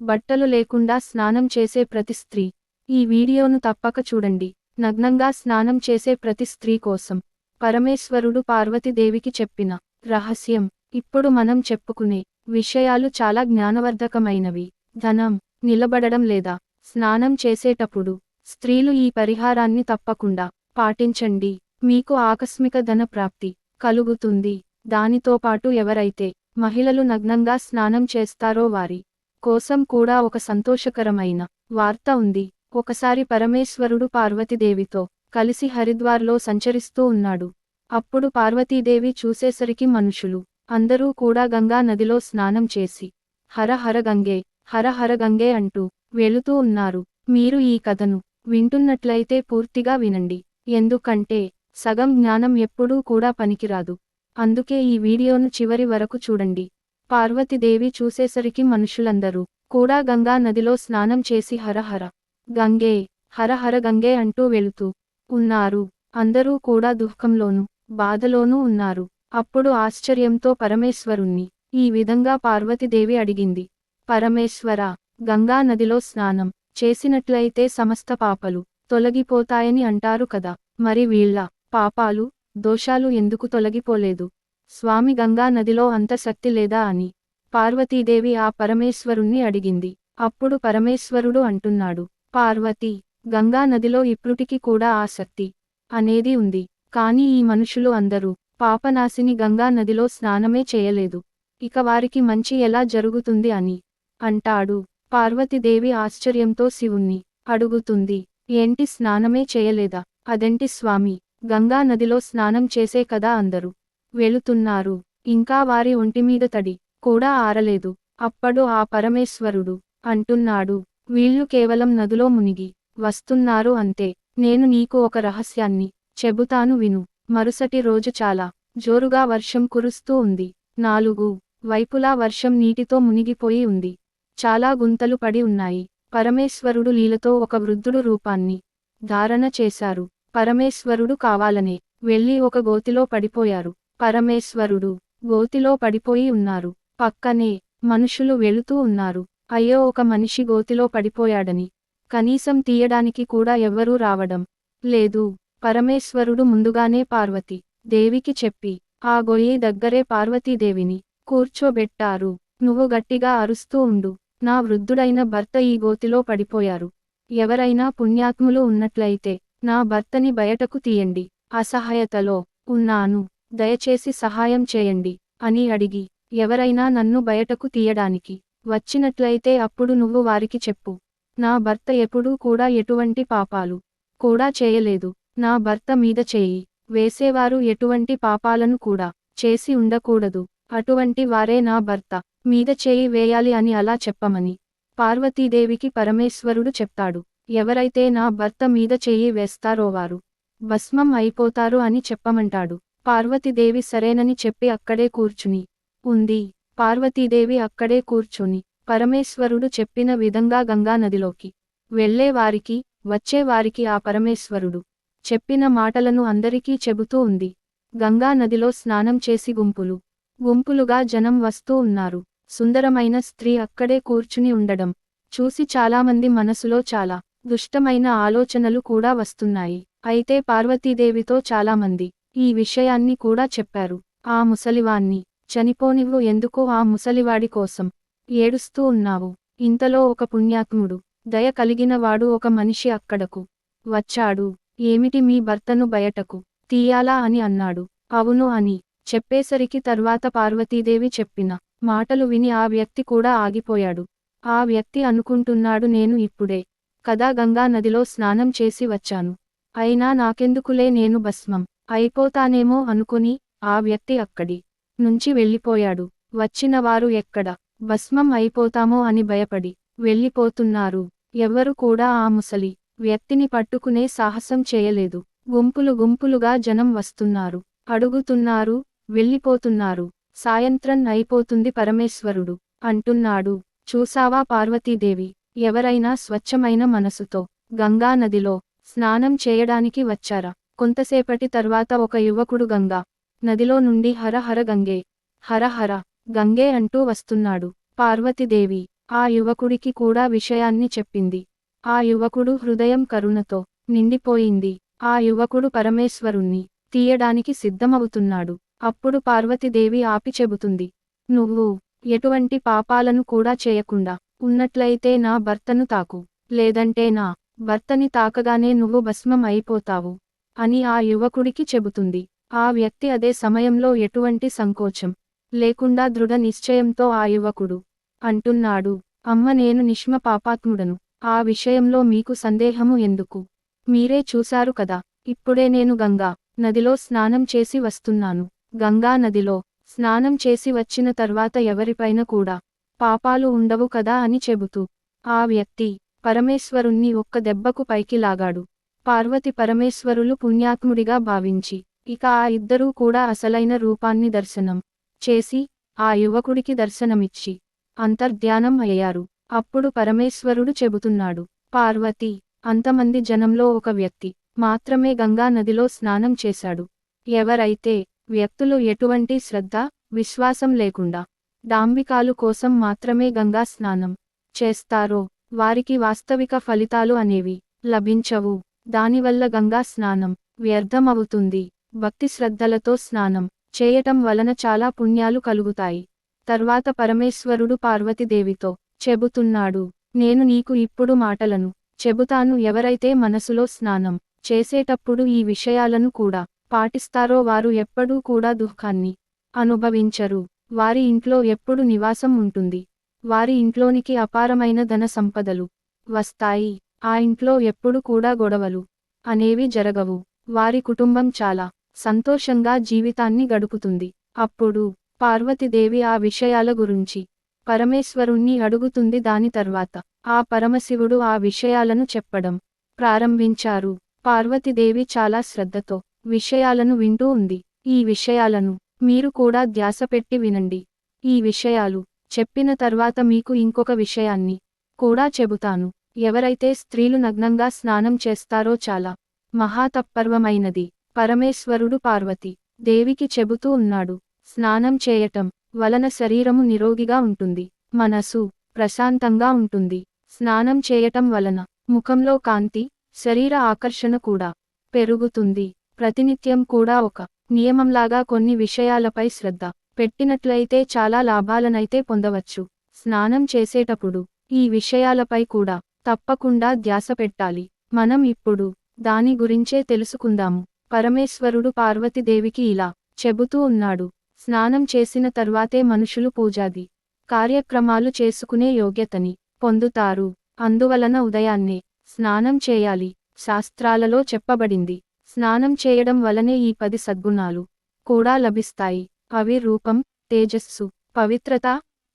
బట్టలు లేకుండా స్నానం చేసే ప్రతి స్త్రీ. ఈ వీడియోను తప్పక చూడండి. నగ్నంగా స్నానం చేసే ప్రతి స్త్రీ కోసం పరమేశ్వరుడు పార్వతీదేవికి చెప్పిన రహస్యం. ఇప్పుడు మనం చెప్పుకునే విషయాలు చాలా జ్ఞానవర్ధకమైనవి. ధనం నిలబడడం లేదా స్నానం చేసేటప్పుడు స్త్రీలు ఈ పరిహారాన్ని తప్పకుండా పాటించండి. మీకు ఆకస్మిక ధన ప్రాప్తి కలుగుతుంది. దానితో పాటు ఎవరైతే మహిళలు నగ్నంగా స్నానం చేస్తారో వారి కోసం కూడా ఒక సంతోషకరమైన వార్త ఉంది. ఒకసారి పరమేశ్వరుడు పార్వతీదేవితో కలిసి హరిద్వార్లో సంచరిస్తూ ఉన్నాడు. అప్పుడు పార్వతీదేవి చూసేసరికి మనుషులు అందరూ కూడా గంగా నదిలో స్నానం చేసి హర హర గంగే హర హర గంగే అంటూ వెళుతూ ఉన్నారు. మీరు ఈ కథను వింటున్నట్లయితే పూర్తిగా వినండి. ఎందుకంటే సగం జ్ఞానం ఎప్పుడూ కూడా పనికిరాదు. అందుకే ఈ వీడియోను చివరి వరకు చూడండి. పార్వతీదేవి చూసేసరికి మనుషులందరూ కూడా గంగా నదిలో స్నానం చేసి హరహర గంగే హరహర గంగే అంటూ వెళుతూ ఉన్నారు. అందరూ కూడా దుఃఖంలోనూ బాధలోనూ ఉన్నారు. అప్పుడు ఆశ్చర్యంతో పరమేశ్వరుణ్ణి ఈ విధంగా పార్వతీదేవి అడిగింది. పరమేశ్వర గంగా నదిలో స్నానం చేసినట్లయితే సమస్త పాపలు తొలగిపోతాయని అంటారు కదా. మరి వీళ్ళ పాపాలు దోషాలు ఎందుకు తొలగిపోలేదు? స్వామి గంగా నదిలో అంత శక్తి లేదా అని? పార్వతీదేవి ఆ పరమేశ్వరుణ్ణి అడిగింది. అప్పుడు పరమేశ్వరుడు అంటున్నాడు పార్వతి గంగా నదిలో ఇప్పటికి కూడా ఆ శక్తి అనేది ఉంది. కాని ఈ మనుషులు అందరూ పాపనాశిని గంగా నదిలో స్నానమే చేయలేదు. ఇక వారికి మంచి ఎలా జరుగుతుంది అని? అంటాడు. పార్వతీదేవి ఆశ్చర్యంతో శివుణ్ణి అడుగుతుంది ఏంటి స్నానమే చేయలేదా? అదెంటి స్వామి? గంగా నదిలో స్నానం చేసే కదా అందరూ. వెళుతున్నారు. ఇంకా వారి ఒంటిమీద తడి కూడా ఆరలేదు. అప్పుడు ఆ పరమేశ్వరుడు అంటున్నాడు వీళ్ళు కేవలం నదిలో మునిగి వస్తున్నారు అంతే. నేను నీకు ఒక రహస్యాన్ని చెబుతాను విను. మరుసటి రోజు చాలా జోరుగా వర్షం కురుస్తూ ఉంది. నాలుగు వైపులా వర్షం నీటితో మునిగిపోయి ఉంది. చాలా గుంతలు పడి ఉన్నాయి. పరమేశ్వరుడు లీలతో ఒక వృద్ధుడు రూపాన్ని ధారణ చేశారు. పరమేశ్వరుడు కావాలనే వెళ్ళి ఒక గోతిలో పడిపోయారు. పరమేశ్వరుడు గోతిలో పడిపోయి ఉన్నారు. పక్కనే మనుషులు వెళుతూ ఉన్నారు. అయ్యో ఒక మనిషి గోతిలో పడిపోయాడని. కనీసం తీయడానికి కూడా ఎవ్వరూ రావడం లేదు. పరమేశ్వరుడు ముందుగానే పార్వతి దేవికి చెప్పి ఆ గొయ్యి దగ్గరే పార్వతీదేవిని కూర్చోబెట్టారు. నువ్వు గట్టిగా అరుస్తూ ఉండు. నా వృద్ధుడైన భర్త ఈ గోతిలో పడిపోయారు. ఎవరైనా పుణ్యాత్ములు ఉన్నట్లయితే నా భర్తని బయటకు తీయండి. అసహాయతలో ఉన్నాను. దయచేసి సహాయం చేయండి అని అడిగి ఎవరైనా నన్ను బయటకు తీయడానికి వచ్చినట్లయితే అప్పుడు నువ్వు వారికి చెప్పు. నా భర్త ఎప్పుడూ కూడా ఎటువంటి పాపాలు కూడా చేయలేదు. నా భర్త మీద చేయి వేసేవారు ఎటువంటి పాపాలను కూడా చేసి ఉండకూడదు. అటువంటి వారే నా భర్త మీద చేయి వేయాలి అని అలా చెప్పమని పార్వతీదేవికి పరమేశ్వరుడు చెప్తాడు. ఎవరైతే నా భర్త మీద చేయి వేస్తారో వారు భస్మం అయిపోతారు అని చెప్పమంటాడు. పార్వతీదేవి సరేనని చెప్పి అక్కడే కూర్చుని ఉంది. పార్వతీదేవి అక్కడే కూర్చుని పరమేశ్వరుడు చెప్పిన విధంగా గంగానదిలోకి వెళ్ళేవారికి వచ్చేవారికి ఆ పరమేశ్వరుడు చెప్పిన మాటలను అందరికీ చెబుతూ ఉంది. గంగానదిలో స్నానం చేసి గుంపులు గుంపులుగా జనం వస్తూ ఉన్నారు. సుందరమైన స్త్రీ అక్కడే కూర్చుని ఉండడం చూసి చాలామంది మనసులో చాలా దుష్టమైన ఆలోచనలు కూడా వస్తున్నాయి. అయితే పార్వతీదేవితో చాలామంది ఈ విషయాన్ని కూడా చెప్పారు. ఆ ముసలివాణ్ణి చనిపోనివ్వు ఎందుకో ఆ ముసలివాడి కోసం ఏడుస్తూ ఉన్నావు. ఇంతలో ఒక పుణ్యాత్ముడు దయ కలిగినవాడు ఒక మనిషి అక్కడకు వచ్చాడు. ఏమిటి మీ భర్తను బయటకు తీయాలా అని అన్నాడు. అవును అని చెప్పేసరికి తర్వాత పార్వతీదేవి చెప్పిన మాటలు విని ఆ వ్యక్తి కూడా ఆగిపోయాడు. ఆ వ్యక్తి అనుకుంటున్నాడు నేను ఇప్పుడే కదా గంగా నదిలో స్నానం చేసి వచ్చాను. అయినా నాకెందుకులే నేను భస్మం అయిపోతానేమో అనుకుని ఆ వ్యక్తి అక్కడి నుంచి వెళ్ళిపోయాడు. వచ్చినవారు ఎక్కడ? భస్మం అయిపోతామో అని భయపడి వెళ్ళిపోతున్నారు. ఎవ్వరు కూడా ఆ ముసలి వ్యక్తిని పట్టుకునే సాహసం చేయలేదు. గుంపులు గుంపులుగా జనం వస్తున్నారు. అడుగుతున్నారు వెళ్ళిపోతున్నారు. సాయంత్రం అయిపోతుంది పరమేశ్వరుడు అంటున్నాడు. చూసావా పార్వతీదేవి? ఎవరైనా స్వచ్ఛమైన మనసుతో గంగానదిలో స్నానం చేయడానికి వచ్చారా? కొంతసేపటి తర్వాత ఒక యువకుడు గంగా నదిలో నుండి హర హర గంగే హర హర గంగే అంటూ వస్తున్నాడు. పార్వతీదేవి ఆ యువకుడికి కూడా విషయాన్ని చెప్పింది. ఆ యువకుడు హృదయం కరుణతో నిండిపోయింది. ఆ యువకుడు పరమేశ్వరుణ్ణి తీయడానికి సిద్ధమవుతున్నాడు. అప్పుడు పార్వతీదేవి ఆపి చెబుతుంది నువ్వు ఎటువంటి పాపాలను కూడా చేయకుండా ఉన్నట్లయితే నా భర్తను తాకు. లేదంటే నా భర్తని తాకగానే నువ్వు భస్మం అయిపోతావు. అని ఆ యువకుడికి చెబుతుంది. ఆ వ్యక్తి అదే సమయంలో ఎటువంటి సంకోచం లేకుండా దృఢ నిశ్చయంతో ఆ యువకుడు అంటున్నాడు అమ్మ నేను నిష్మ పాపాత్ముడను. ఆ విషయంలో మీకు సందేహము ఎందుకు? మీరే చూశారు కదా. ఇప్పుడే నేను గంగా నదిలో స్నానం చేసి వస్తున్నాను. గంగా నదిలో స్నానం చేసి వచ్చిన తర్వాత ఎవరిపైన కూడా పాపాలు ఉండవు కదా అని చెబుతూ ఆ వ్యక్తి పరమేశ్వరుణ్ణి ఒక్క దెబ్బకు పైకి లాగాడు. పార్వతి పరమేశ్వరులు పుణ్యాత్ముడిగా భావించి ఇక ఆ ఇద్దరూ కూడా అసలైన రూపాన్ని దర్శనం చేసి ఆ యువకుడికి దర్శనమిచ్చి అంతర్ధ్యానం అయ్యారు. అప్పుడు పరమేశ్వరుడు చెబుతున్నాడు పార్వతి అంతమంది జనంలో ఒక వ్యక్తి మాత్రమే గంగా నదిలో స్నానం చేశాడు. ఎవరైతే వ్యక్తులు ఎటువంటి శ్రద్ధ విశ్వాసం లేకుండా డాంబికాలు కోసం మాత్రమే గంగా స్నానం చేస్తారో వారికి వాస్తవిక ఫలితాలు అనేవి లభించవు. దానివల్ల గంగా స్నానం వ్యర్థమవుతుంది. భక్తి శ్రద్ధలతో స్నానం చేయటం వలన చాలా పుణ్యాలు కలుగుతాయి. తర్వాత పరమేశ్వరుడు పార్వతీదేవితో చెబుతున్నాడు నేను నీకు ఇప్పుడు మాటలను చెబుతాను. ఎవరైతే మనసులో స్నానం చేసేటప్పుడు ఈ విషయాలను కూడా పాటిస్తారో వారు ఎప్పుడూ కూడా దుఃఖాన్ని అనుభవించరు. వారి ఇంట్లో ఎప్పుడు నివాసం ఉంటుంది. వారి ఇంట్లోనికి అపారమైన ధన సంపదలు వస్తాయి. ఆ ఇంట్లో ఎప్పుడు కూడా గొడవలు అనేవి జరగవు. వారి కుటుంబం చాలా సంతోషంగా జీవితాన్ని గడుపుతుంది. అప్పుడు పార్వతీదేవి ఆ విషయాల గురించి పరమేశ్వరుణ్ణి అడుగుతుంది దాని తర్వాత ఆ పరమశివుడు ఆ విషయాలను చెప్పడం ప్రారంభించారు. పార్వతీదేవి చాలా శ్రద్ధతో విషయాలను వింటూ ఉంది. ఈ విషయాలను మీరు కూడా ధ్యాస పెట్టి వినండి. ఈ విషయాలు చెప్పిన తర్వాత మీకు ఇంకొక విషయాన్ని కూడా చెబుతాను. ఎవరైతే స్త్రీలు నగ్నంగా స్నానం చేస్తారో చాలా మహాతత్పర్వమైనది. పరమేశ్వరుడు పార్వతి దేవికి చెబుతూ ఉన్నాడు స్నానం చేయటం వలన శరీరము నిరోగిగా ఉంటుంది మనసు ప్రశాంతంగా ఉంటుంది. స్నానం చేయటం వలన ముఖంలో కాంతి శరీర ఆకర్షణ కూడా పెరుగుతుంది. ప్రతినిత్యం కూడా ఒక నియమంలాగా కొన్ని విషయాలపై శ్రద్ధ పెట్టినట్లయితే చాలా లాభాలనైతే పొందవచ్చు. స్నానం చేసేటప్పుడు ఈ విషయాలపై కూడా తప్పకుండా ధ్యాస పెట్టాలి. మనం ఇప్పుడు దాని గురించే తెలుసుకుందాము. పరమేశ్వరుడు పార్వతీదేవికి ఇలా చెబుతూ ఉన్నాడు. స్నానం చేసిన తర్వాతే మనుషులు పూజాది కార్యక్రమాలు చేసుకునే యోగ్యతని పొందుతారు. అందువలన ఉదయాన్నే స్నానం చేయాలి శాస్త్రాలలో చెప్పబడింది. స్నానం చేయడం వలనే ఈ పది సద్గుణాలు కూడా లభిస్తాయి. అవి రూపం తేజస్సు పవిత్రత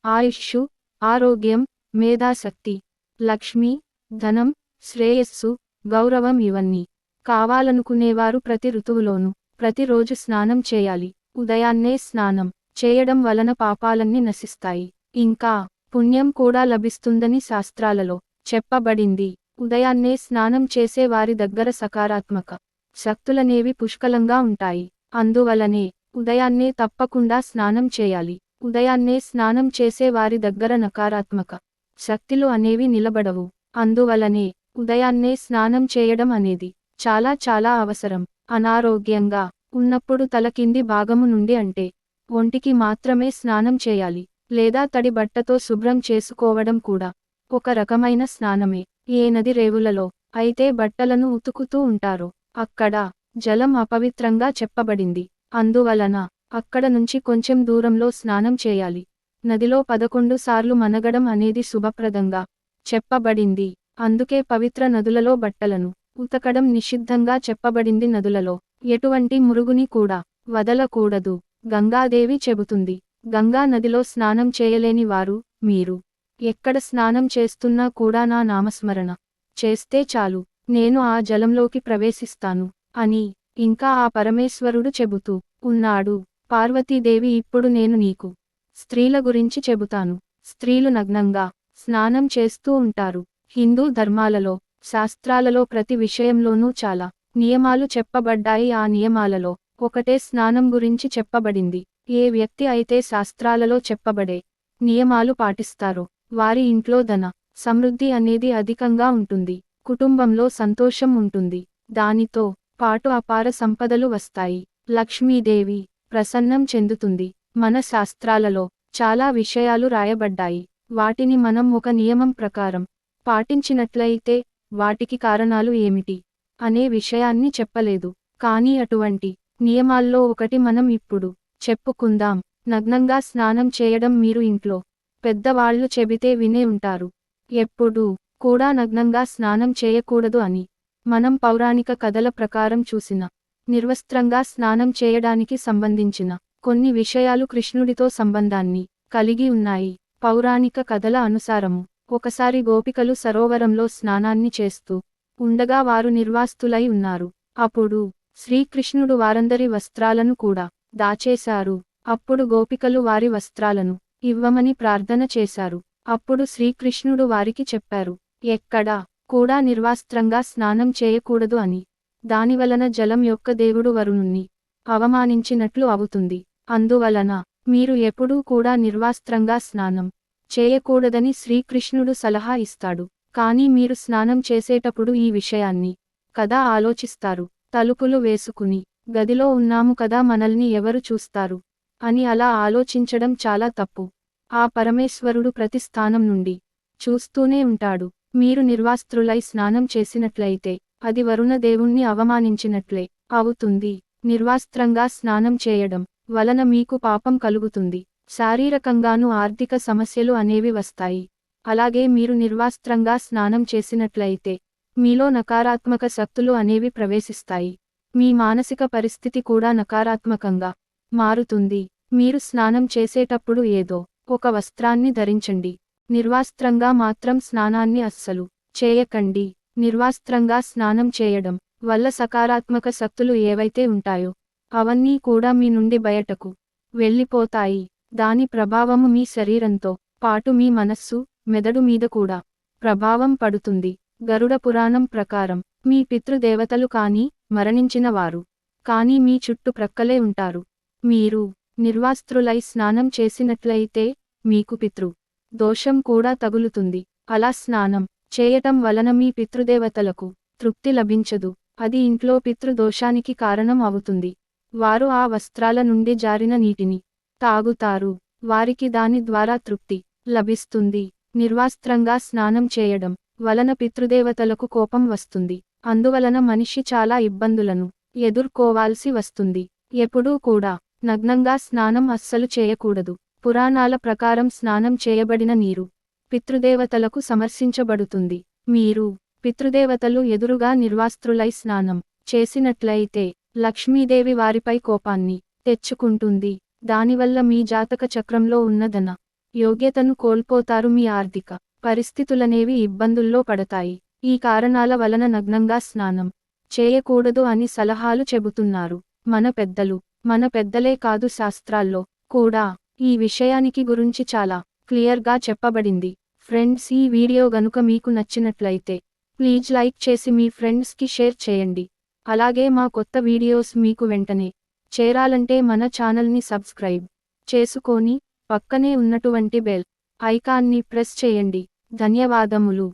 ఆయుష్షు ఆరోగ్యం మేధాశక్తి లక్ష్మి ధనం శ్రేయస్సు గౌరవం ఇవన్నీ కావాలనుకునేవారు ప్రతి ఋతువులోనూ ప్రతిరోజు స్నానం చేయాలి. ఉదయాన్నే స్నానం చేయడం వలన పాపాలన్నీ నశిస్తాయి. ఇంకా పుణ్యం కూడా లభిస్తుందని శాస్త్రాలలో చెప్పబడింది. ఉదయాన్నే స్నానం చేసే వారి దగ్గర సకారాత్మక శక్తులనేవి పుష్కలంగా ఉంటాయి. అందువలనే ఉదయాన్నే తప్పకుండా స్నానం చేయాలి. ఉదయాన్నే స్నానం చేసే వారి దగ్గర నకారాత్మక శక్తులు అనేవి నిలబడవు. అందువలనే ఉదయాన్నే స్నానం చేయడం అనేది చాలా చాలా అవసరం. అనారోగ్యంగా ఉన్నప్పుడు తల కింది భాగము నుండి అంటే ఒంటికి మాత్రమే స్నానం చేయాలి. లేదా తడి బట్టతో శుభ్రం చేసుకోవడం కూడా ఒక రకమైన స్నానమే. ఏ నది రేవులలో అయితే బట్టలను ఉతుకుతూ ఉంటారో అక్కడ జలం అపవిత్రంగా చెప్పబడింది. అందువలన అక్కడ నుంచి కొంచెం దూరంలో స్నానం చేయాలి. నదిలో పదకొండు సార్లు మనగడం అనేది శుభప్రదంగా చెప్పబడింది. అందుకే పవిత్ర నదులలో బట్టలను ఉతకడం నిషిద్ధంగా చెప్పబడింది నదులలో. ఎటువంటి మురుగుని కూడా వదలకూడదు. గంగాదేవి చెబుతుంది. గంగా నదిలో స్నానం చేయలేని వారు మీరు ఎక్కడ స్నానం చేస్తున్నా కూడా నా నామస్మరణ చేస్తే చాలు. నేను ఆ జలంలోకి ప్రవేశిస్తాను అని ఇంకా ఆ పరమేశ్వరుడు చెబుతూ ఉన్నాడు. పార్వతీదేవి ఇప్పుడు నేను నీకు స్త్రీల గురించి చెబుతాను. స్త్రీలు నగ్నంగా స్నానం చేస్తూ ఉంటారు. హిందూ ధర్మాలలో శాస్త్రాలలో ప్రతి విషయంలోనూ చాలా నియమాలు చెప్పబడ్డాయి. ఆ నియమాలలో ఒకటే స్నానం గురించి చెప్పబడింది. ఏ వ్యక్తి అయితే శాస్త్రాలలో చెప్పబడే నియమాలు పాటిస్తారో వారి ఇంట్లో ధన సమృద్ధి అనేది అధికంగా ఉంటుంది. కుటుంబంలో సంతోషం ఉంటుంది. దానితో పాటు అపార సంపదలు వస్తాయి. లక్ష్మీదేవి ప్రసన్నం చెందుతుంది. మన శాస్త్రాలలో చాలా విషయాలు రాయబడ్డాయి. వాటిని మనం ఒక నియమం ప్రకారం పాటించినట్లయితే వాటికి కారణాలు ఏమిటి అనే విషయాన్ని చెప్పలేదు. కానీ అటువంటి నియమాల్లో ఒకటి మనం ఇప్పుడు చెప్పుకుందాం. నగ్నంగా స్నానం చేయడం మీరు ఇంట్లో పెద్దవాళ్ళు చెబితే వినే ఉంటారు. ఎప్పుడూ కూడా నగ్నంగా స్నానం చేయకూడదు అని మనం పౌరాణిక కథల ప్రకారం చూసిన నిర్వస్త్రంగా స్నానం చేయడానికి సంబంధించిన కొన్ని విషయాలు కృష్ణుడితో సంబంధాన్ని కలిగి ఉన్నాయి. పౌరాణిక కథల అనుసారము ఒకసారి గోపికలు సరోవరంలో స్నానాన్ని చేస్తూ ఉండగా వారు నిర్వాస్తులై ఉన్నారు. అప్పుడు శ్రీకృష్ణుడు వారందరి వస్త్రాలను కూడా దాచేశారు. అప్పుడు గోపికలు వారి వస్త్రాలను ఇవ్వమని ప్రార్థన చేశారు. అప్పుడు శ్రీకృష్ణుడు వారికి చెప్పారు ఎక్కడా కూడా నిర్వాస్త్రంగా స్నానం చేయకూడదు అని. దానివలన జలం యొక్క దేవుడు వరుణుణ్ణి అవమానించినట్లు అవుతుంది. అందువలన మీరు ఎప్పుడూ కూడా నిర్వాస్త్రంగా స్నానం చేయకూడదని శ్రీకృష్ణుడు సలహా ఇస్తాడు. కానీ మీరు స్నానం చేసేటప్పుడు ఈ విషయాన్ని కదా ఆలోచిస్తారు? తలుపులు వేసుకుని గదిలో ఉన్నాము కదా మనల్ని ఎవరు చూస్తారు అని అలా ఆలోచించడం చాలా తప్పు. ఆ పరమేశ్వరుడు ప్రతి స్థానం నుండి చూస్తూనే ఉంటాడు. మీరు నిర్వాస్త్రులై స్నానం చేసినట్లయితే అది వరుణ దేవుణ్ణి అవమానించినట్లే అవుతుంది. నిర్వాస్త్రంగా స్నానం చేయడం వలన మీకు పాపం కలుగుతుంది. శారీరకంగాను ఆర్థిక సమస్యలు అనేవి వస్తాయి. అలాగే మీరు నిర్వాస్త్రంగా స్నానం చేసినట్లయితే మీలో నకారాత్మక శక్తులు అనేవి ప్రవేశిస్తాయి. మీ మానసిక పరిస్థితి కూడా నకారాత్మకంగా మారుతుంది. మీరు స్నానం చేసేటప్పుడు ఏదో ఒక వస్త్రాన్ని ధరించండి. నిర్వాస్త్రంగా మాత్రం స్నానాన్ని అస్సలు చేయకండి. నిర్వాస్త్రంగా స్నానం చేయడం వల్ల సకారాత్మక శక్తులు ఏవైతే ఉంటాయో అవన్నీ కూడా మీ నుండి బయటకు వెళ్ళిపోతాయి. దాని ప్రభావము మీ శరీరంతో పాటు మీ మనస్సు మెదడు మీద కూడా ప్రభావం పడుతుంది. గరుడ పురాణం ప్రకారం మీ పితృదేవతలు కానీ మరణించిన వారు కానీ మీ చుట్టుప్రక్కలే ఉంటారు. మీరు నిర్వాస్త్రులై స్నానం చేసినట్లయితే మీకు పితృ దోషం కూడా తగులుతుంది. అలా స్నానం చేయటం వలన మీ పితృదేవతలకు తృప్తి లభించదు. అది ఇంట్లో పితృదోషానికి కారణం అవుతుంది. వారు ఆ వస్త్రాల నుండి జారిన నీటిని తాగుతారు. వారికి దాని ద్వారా తృప్తి లభిస్తుంది. నిర్వాస్త్రంగా స్నానం చేయడం వలన పితృదేవతలకు కోపం వస్తుంది. అందువలన మనిషి చాలా ఇబ్బందులను ఎదుర్కోవాల్సి వస్తుంది. ఎప్పుడూ కూడా నగ్నంగా స్నానం అస్సలు చేయకూడదు. పురాణాల ప్రకారం స్నానం చేయబడిన నీరు పితృదేవతలకు సమర్శించబడుతుంది మీరు పితృదేవతలు ఎదురుగా నిర్వాస్త్రులై స్నానం చేసినట్లయితే లక్ష్మీదేవి వారిపై కోపాన్ని తెచ్చుకుంటుంది. దానివల్ల మీ జాతక చక్రంలో ఉన్నదన యోగ్యతను కోల్పోతారు మీ ఆర్థిక పరిస్థితులనేవి ఇబ్బందుల్లో పడతాయి. ఈ కారణాల వలన నగ్నంగా స్నానం చేయకూడదు అని సలహాలు చెబుతున్నారు. మన పెద్దలు మన పెద్దలే కాదు శాస్త్రాల్లో కూడా ఈ విషయానికి గురించి చాలా క్లియర్గా చెప్పబడింది. ఫ్రెండ్స్ ఈ వీడియో గనుక మీకు నచ్చినట్లయితే ప్లీజ్ లైక్ చేసి మీ ఫ్రెండ్స్కి షేర్ చేయండి. అలాగే మా కొత్త వీడియోస్ మీకు వెంటనే చేరాలంటే మన ఛానల్ని సబ్స్క్రైబ్ చేసుకొని పక్కనే ఉన్నటువంటి బెల్ ఐకాన్ని ప్రెస్ చేయండి. ధన్యవాదములు.